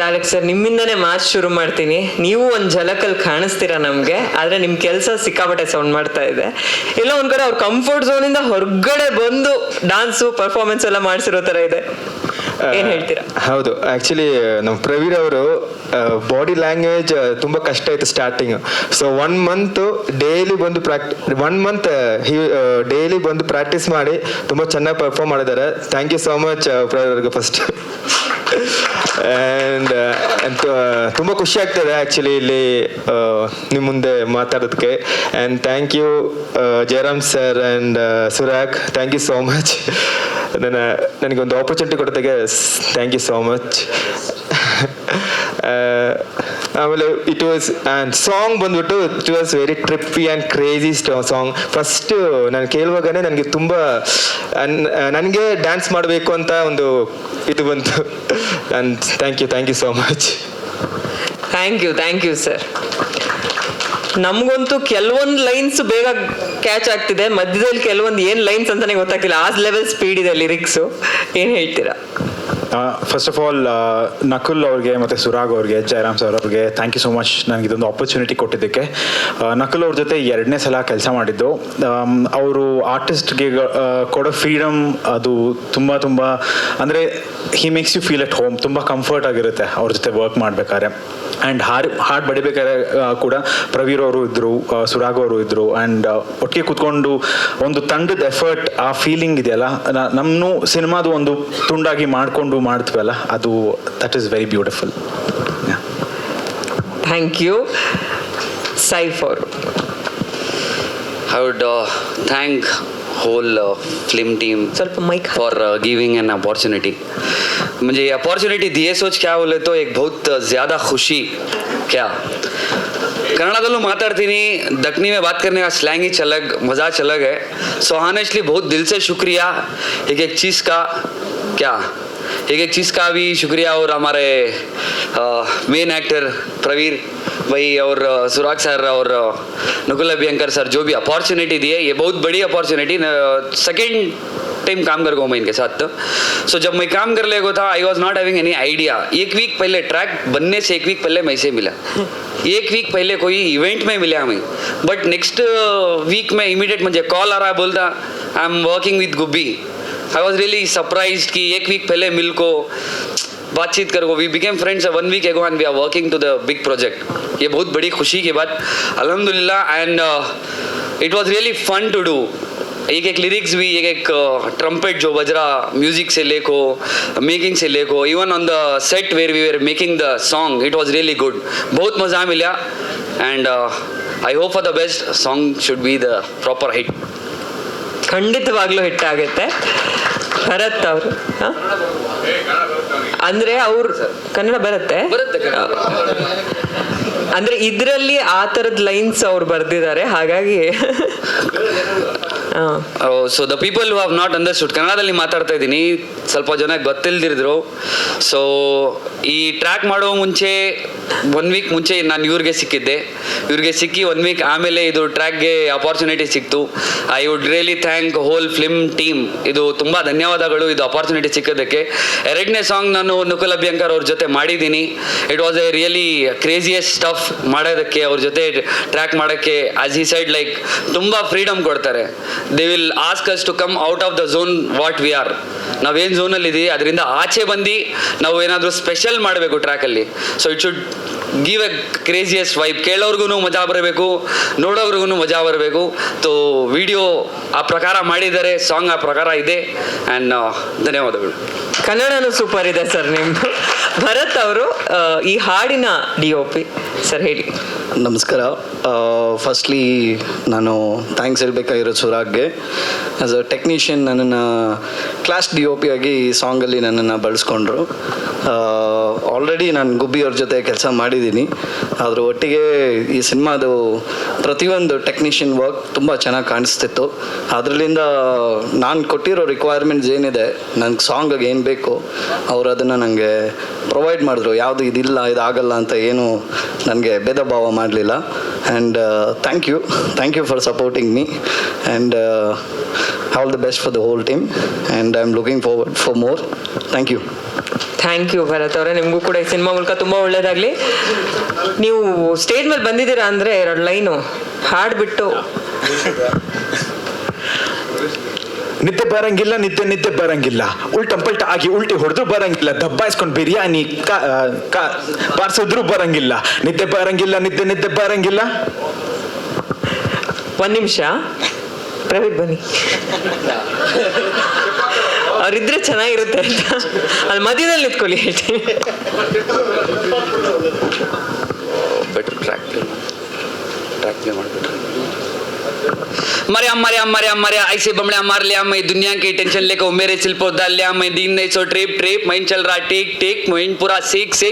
Tarak sir, ನಿಮ್ಮಿಂದನೇ ಮಾತು ಶುರು ಮಾಡ್ತೀನಿ. ನೀವು ಒಂದು ಝಲಕಲ್ಲಿ ಕಾಣಿಸ್ತೀರಾ ನಮಗೆ? ಆದರೆ ನಿಮ್ಮ ಕೆಲಸ ಸಿಕ್ಕಾಪಟ್ಟೆ ಸೌಂಡ್ ಮಾಡ್ತಾ ಇದೆ. ಎಲ್ಲ ಒಂದು ಕಡೆ ಅವ್ರ ಕಂಫರ್ಟ್ ಝೋನಿಂದ ಹೊರಗಡೆ ಬಂದು ಡಾನ್ಸು ಪರ್ಫಾರ್ಮೆನ್ಸ್ ಎಲ್ಲ ಮಾಡಿಸಿರೋ ಥರ ಇದೆ. ಏನು ಹೇಳ್ತೀರಾ? ಹೌದು. ಆ್ಯಕ್ಚುಲಿ ನಮ್ಮ ಪ್ರವೀರ್ ಅವರು ಬಾಡಿ ಲ್ಯಾಂಗ್ವೇಜ್ ತುಂಬ ಕಷ್ಟ ಇತ್ತು starting so one month daily ಬಂದು ಪ್ರಾಕ್ಟಿ ಒನ್ ಮಂತ್ ಡೈಲಿ ಬಂದು ಪ್ರಾಕ್ಟೀಸ್ ಮಾಡಿ ತುಂಬ ಚೆನ್ನಾಗಿ ಪರ್ಫಾರ್ಮ್ ಮಾಡಿದ್ದಾರೆ. Thank you so much Praveer ಅವ್ರಿಗೆ ಫಸ್ಟ್ ಆ್ಯಂಡ್ ತುಂಬ ಖುಷಿ ಆಗ್ತದೆ ಆ್ಯಕ್ಚುಲಿ ಇಲ್ಲಿ ನಿಮ್ಮ ಮುಂದೆ ಮಾತಾಡೋದಕ್ಕೆ. And thank you Jayaram sir and Surag thank you so much ನನ್ನ, ನನಗೊಂದು ಆಪರ್ಚುನಿಟಿ ಕೊಡೋದಕ್ಕೆ ಥ್ಯಾಂಕ್ ಯು ಸೋ ಮಚ್ ಆಮೇಲೆ ಇಟ್ ವಾಸ್ ಆ್ಯಂಡ್ ಸಾಂಗ್ ಬಂದ್ಬಿಟ್ಟು it was very trippy and crazy song first ನಾನು ಕೇಳುವಾಗನೇ ನನಗೆ ತುಂಬ ನನಗೆ ಡ್ಯಾನ್ಸ್ ಮಾಡಬೇಕು ಅಂತ ಒಂದು ಇದು ಬಂತು. And thank you thank you so much thank you thank you sir ನಮಗಂತೂ ಕೆಲವೊಂದು ಲೈನ್ಸ್ ಬೇಗ ಕ್ಯಾಚ್ ಆಗ್ತಿದೆ. ಮಧ್ಯದಲ್ಲಿ ಕೆಲವೊಂದು ಏನು ಲೈನ್ಸ್ ಅಂತಾನೆ ಗೊತ್ತಾಗ್ತಿಲ್ಲ. ಆ ಲೆವೆಲ್ ಸ್ಪೀಡ್ ಇದೆ ಲಿರಿಕ್ಸು ಏನು ಹೇಳ್ತೀರಾ? ಫಸ್ಟ್ ಆಫ್ ಆಲ್ ನಕುಲ್ ಅವ್ರಿಗೆ ಮತ್ತು ಸುರಾಗ್ ಅವ್ರಿಗೆ, ಜಯರಾಮ್ ಸರ್ ಅವ್ರಿಗೆ ಥ್ಯಾಂಕ್ ಯು ಸೊ ಮಚ್ ನನಗೆ ಇದೊಂದು ಆಪರ್ಚುನಿಟಿ ಕೊಟ್ಟಿದ್ದಕ್ಕೆ. ನಕುಲ್ ಅವ್ರ ಜೊತೆ ಎರಡನೇ ಸಲ ಕೆಲಸ ಮಾಡಿದ್ದು. ಅವರು ಆರ್ಟಿಸ್ಟ್ಗೆ ಕೊಡೋ ಫ್ರೀಡಮ್ ಅದು ತುಂಬ ತುಂಬ, ಅಂದರೆ he makes you feel at home ತುಂಬ ಕಂಫರ್ಟ್ ಆಗಿರುತ್ತೆ ಅವ್ರ ಜೊತೆ ವರ್ಕ್ ಮಾಡಬೇಕಾದ್ರೆ. ಆ್ಯಂಡ್ ಹಾಡ್ ಹಾಡು ಬಡಿಬೇಕಾದ್ರೆ ಕೂಡ ಪ್ರವೀರ್ ಅವರು ಇದ್ದರು ಸುರಾಗ್ ಅವರು ಇದ್ದರು ಆ್ಯಂಡ್ ಒಟ್ಟಿಗೆ ಕೂತ್ಕೊಂಡು ಒಂದು ತಂಡದ ಎಫರ್ಟ್ ಆ ಫೀಲಿಂಗ್ ಇದೆಯಲ್ಲ ನಮ್ಮನ್ನು ಸಿನಿಮಾದು ಒಂದು ತುಂಡಾಗಿ ಮಾಡಿಕೊಂಡು ಮಾಡ್ತೀವಲ್ಲ ಅದು that is very beautiful thank you Saif ಅವರು I would uh, thank whole uh, film team ಸ್ವಲ್ಪ mic for uh, giving an opportunity. मुझे ये अपॉर्चुनिटी दिए सोच क्या बोले तो एक बहुत ज़्यादा खुशी क्या ಕನ್ನಡದಲ್ಲೂ ಮಾತಾಡ್ತೀನಿ दक्षिणी में बात करने का स्लैंग ही अलग मज़ा अलग है सो ऑनेस्टली बहुत दिल से शुक्रिया एक एक चीज़ का क्या एक एक चीज़ का भी शुक्रिया और हमारे मेन एक्टर प्रवीर भाई और सुराग सर और नकुल अभियंकर सर, जो भी अपॉर्चुनिटी दिए, ये बहुत बड़ी अपॉर्चुनिटी सेकेंड टाइम काम कर गया मैं इनके साथ तो। सो जब मैं काम कर लेगा था I was not having any idea एक वीक पहले ट्रैक बनने से एक वीक पहले मैं से मिला। एक वीक पहले कोई इवेंट में मिला हमें। बट नेक्स्ट वीक में इमीडिएट मुझे कॉल आ रहा है, बोलता I am working with Gubbi I was really surprise कि एक वीक पहले मिल को बातचीत करो we became friends one week ago and we are working to the big project ये बहुत बड़ी खुशी की बात। अल्हम्दुलिल्लाह and it was really fun to do एक एक लिरिक्स भी, एक एक ट्रम्पेट जो बज रहा म्यूज़िक से लेको मेकिंग से लेको even on the set where we were making the song it was really good बहुत मज़ा मिला and I hope for the best song should be the proper hit ಖಂಡಿತವಾಗ್ಲೂ ಹಿಟ್ ಆಗುತ್ತೆ ಭರತ್ ಅವರು. ಅಂದ್ರೆ ಅವ್ರು ಕನ್ನಡ ಬರುತ್ತೆ. ಅಂದ್ರೆ ಇದ್ರಲ್ಲಿ ಆ ತರದ ಲೈನ್ಸ್ ಅವ್ರು ಬರ್ದಿದ್ದಾರೆ. ಹಾಗಾಗಿ so the people who have not understood ಕನ್ನಡದಲ್ಲಿ ಮಾತಾಡ್ತಾ ಇದ್ದೀನಿ, ಸ್ವಲ್ಪ ಜನ ಗೊತ್ತಿಲ್ದಿರಿದ್ರು. ಸೊ ಈ ಟ್ರ್ಯಾಕ್ ಮಾಡೋ ಮುಂಚೆ ಒನ್ ವೀಕ್ ಮುಂಚೆ ನಾನು ಇವ್ರಿಗೆ ಸಿಕ್ಕಿದ್ದೆ. ಇವ್ರಿಗೆ ಸಿಕ್ಕಿ ಒನ್ ವೀಕ್ ಆಮೇಲೆ ಇದು ಟ್ರ್ಯಾಕ್ಗೆ ಅಪಾರ್ಚುನಿಟಿ ಸಿಕ್ತು. I would really thank whole film team ಇದು ತುಂಬ ಧನ್ಯವಾದಗಳು ಇದು ಅಪಾರ್ಚುನಿಟಿ ಸಿಕ್ಕೋದಕ್ಕೆ ಎರಡನೇ ಸಾಂಗ್ ನಾನು ನಕುಲ್ ಅಭ್ಯಂಕರ್ ಅವ್ರ ಜೊತೆ ಮಾಡಿದ್ದೀನಿ. It was a really craziest stuff ಮಾಡೋದಕ್ಕೆ, ಅವ್ರ ಜೊತೆ ಟ್ರ್ಯಾಕ್ ಮಾಡೋಕ್ಕೆ ಆಸ್ ಈ ಸೈಡ್ ಲೈಕ್ ತುಂಬ ಫ್ರೀಡಮ್ ಕೊಡ್ತಾರೆ. They will ask us to come out of the zone what we are ನಾವೇನು ಝೋನಲ್ಲಿ ಇದೀವಿ, ಅದರಿಂದ ಆಚೆ ಬಂದು ನಾವು ಏನಾದರೂ ಸ್ಪೆಷಲ್ ಮಾಡಬೇಕು ಟ್ರ್ಯಾಕಲ್ಲಿ so it should give a craziest vibe ಕೇಳೋರ್ಗು ಮಜಾ ಬರಬೇಕು ನೋಡೋರ್ಗು ಮಜಾ ಬರಬೇಕು. ತೋ ವಿಡಿಯೋ ಆ ಪ್ರಕಾರ ಮಾಡಿದ್ದಾರೆ ಸಾಂಗ್ ಆ ಪ್ರಕಾರ ಇದೆ. ಆ್ಯಂಡ್ ಧನ್ಯವಾದಗಳು. ಕನ್ನಡನೂ ಸೂಪರ್ ಇದೆ ಸರ್ ನಿಮ್ದು. ಭರತ್ ಅವರು ಈ ಹಾಡಿನ ಡಿ ಒ ಪಿ ಸರ್ ಹೇಳಿ. ನಮಸ್ಕಾರ. ಫಸ್ಟ್ಲಿ ನಾನು ಥ್ಯಾಂಕ್ಸ್ ಹೇಳಬೇಕಾಗಿರೋ ಸುರಾಗ್ಗೆ. ಆ್ಯಸ್ ಅ ಟೆಕ್ನಿಷಿಯನ್ ನನ್ನನ್ನು ಕ್ಲಾಸ್ ಡಿ ಒ ಪಿ ಆಗಿ ಸಾಂಗಲ್ಲಿ ನನ್ನನ್ನು ಬಳಸ್ಕೊಂಡ್ರು. ಆಲ್ರೆಡಿ ನಾನು ಗುಬ್ಬಿ ಅವ್ರ ಜೊತೆ ಕೆಲಸ ಮಾಡಿದ್ದೀನಿ ಅದ್ರ ಒಟ್ಟಿಗೆ ಈ ಸಿನಿಮಾದು ಪ್ರತಿಯೊಂದು ಟೆಕ್ನಿಷಿಯನ್ ವರ್ಕ್ ತುಂಬ ಚೆನ್ನಾಗಿ ಕಾಣಿಸ್ತಿತ್ತು. ಅದರಲ್ಲಿಂದ ನಾನು ಕೊಟ್ಟಿರೋ ರಿಕ್ವೈರ್ಮೆಂಟ್ಸ್ ಏನಿದೆ, ನನಗೆ ಸಾಂಗಿಗೆ ಏನು ಬೇಕು, ಅವರು ಅದನ್ನು ನನಗೆ ಪ್ರೊವೈಡ್ ಮಾಡಿದ್ರು. ಯಾವುದು ಇದಿಲ್ಲ, ಇದಾಗಲ್ಲ ಅಂತ ಏನು ನನಗೆ ಭೇದ ಭಾವ ಮಾಡಲಿಲ್ಲ and thank you thank you for supporting me and all the best for the whole team and I am looking forward for more thank you thank you Bharat ಅವರೇ. ನಿಮಗೂ ಕೂಡ ಈ ಸಿನಿಮಾ ಮೂಲಕ ತುಂಬ ಒಳ್ಳೇದಾಗಲಿ. ನೀವು ಸ್ಟೇಜ್ ಮೇಲೆ ಬಂದಿದ್ದೀರಾ ಅಂದರೆ ಎರಡು ಲೈನು. ಹಾಡ್ಬಿಟ್ಟು. ನಿದ್ದೆ ಬರಂಗಿಲ್ಲ ನಿದ್ದೆ ನಿದ್ದೆ ಬರಂಗಿಲ್ಲ. ಉಲ್ಟಂ ಪಲ್ಟ ಆಗಿ ಉಲ್ಟಿ ಹೊಡೆದ್ರು ಬರಂಗಿಲ್ಲ. ದಬ್ಬಾಯಿಸ್ಕೊಂಡು ಬಿರಿಯಾನಿ ಬಾರಿಸಿದ್ರು ಬರಂಗಿಲ್ಲ. ನಿದ್ದೆ ಬರಂಗಿಲ್ಲ ನಿದ್ದೆ ನಿದ್ದೆ ಬರಂಗಿಲ್ಲ. ಒಂದ್ ನಿಮಿಷ. ಪ್ರವೀಣ್ ಬನ್ನಿ. ಅವರಿದ್ರೆ ಚೆನ್ನಾಗಿರುತ್ತೆ ಅಂತ ಅಲ್ಲಿ ಮಧ್ಯದಲ್ಲಿ ನಿಂತ್ಕೊಳ್ಳಿ ಹೇಳ್ತೀನಿ better track play track play ಮಾಡಿಬಿಟ್ರೆ मरे मरे मरे मरे ऐसे बमड़े मार लिया मैं दुनिया की टेंशन लेकर मेरे सिल पर डाल लिया मैं दिन नहीं सो ट्रिप ट्रिप मैं चल रहा टेक टेक मैं पूरा सीख सीख